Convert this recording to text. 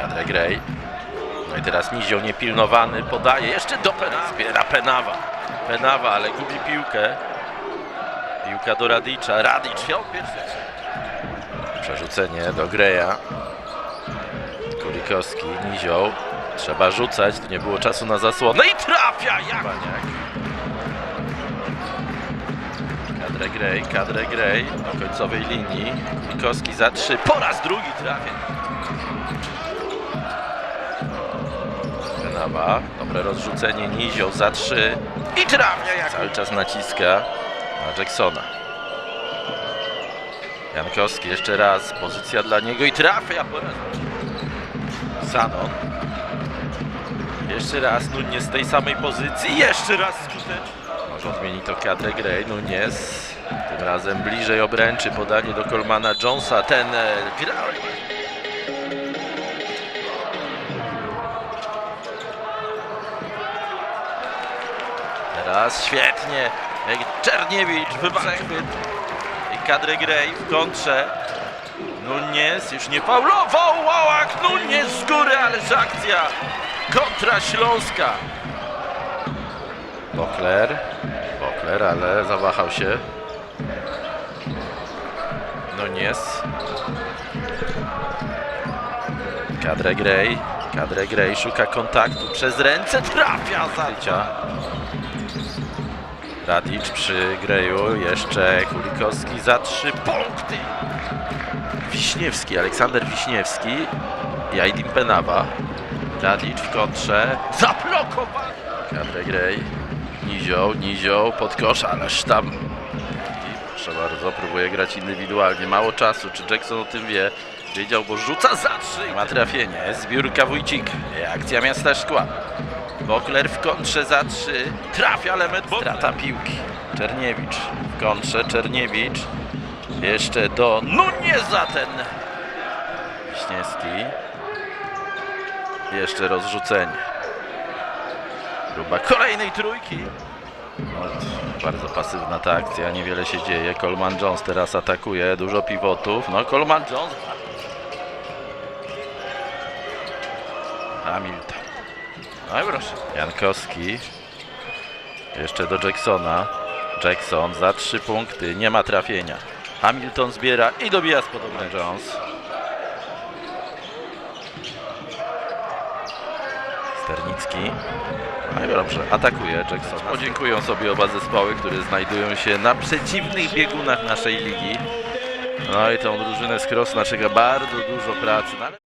Kadre Gray. No i teraz Nizioł niepilnowany podaje jeszcze do Penawy. Zbiera Penawa. Penawa, ale gubi piłkę. Piłka do Radicza. Radicz miał pierwszy. Przerzucenie do Greja. Kulikowski, Nizioł. Trzeba rzucać, tu nie było czasu na zasłonę i trafia jak Kadre Gray, Kadre Gray na końcowej linii. Kulikowski za trzy, po raz drugi trafia. Penawa, dobre rozrzucenie, Nizioł za trzy i trafia jak cały czas naciska na Jacksona. Jankowski jeszcze raz, pozycja dla niego i trafia po raz Sanon. Jeszcze raz Nunez z tej samej pozycji. Jeszcze raz skutecznie. Może odmieni to kadrę Gray. Nunez. Tym razem bliżej obręczy. Podanie do Colmana Jonesa. Ten e, gra. Teraz świetnie. Czerniewicz wywachwyt. I kadrę Gray w kontrze. Nunez już nie faulował. Łałak Nunez z góry, ależ akcja. Kontra Śląska. Bokler. Bokler, ale zawahał się. Nunez. Kadre Gray. Kadre Gray szuka kontaktu przez ręce. Trafia za życia. Radic przy Greju. Jeszcze Kulikowski za trzy punkty. Wiśniewski, Aleksander Wiśniewski i Aydin Penawa. Radic w kontrze. Zablokowany! Kadre Gray. Nizioł, Nizioł pod kosz, ależ tam... Proszę bardzo, próbuje grać indywidualnie. Mało czasu, czy Jackson o tym wie? Wiedział, bo rzuca za trzy. Ma trafienie. Zbiórka Wójcik. Akcja Miasta Szkła. Bokler w kontrze za trzy. Trafia element Strata piłki. Czerniewicz w kontrze. Czerniewicz. Jeszcze do Nuneza ten. Wiśniewski. Jeszcze rozrzucenie. Próba kolejnej trójki. Bardzo pasywna ta akcja, niewiele się dzieje. Coleman Jones teraz atakuje, dużo pivotów. No, Coleman Jones. Hamilton. No i proszę. Jankowski. Jeszcze do Jacksona. Jackson za trzy punkty, nie ma trafienia. Hamilton zbiera i dobija z podobny Jones. Sternicki. No i dobrze, atakuje Jackson. Podziękują sobie oba zespoły, które znajdują się na przeciwnych biegunach naszej ligi. No i tą drużynę z Krosna czeka bardzo dużo pracy. No.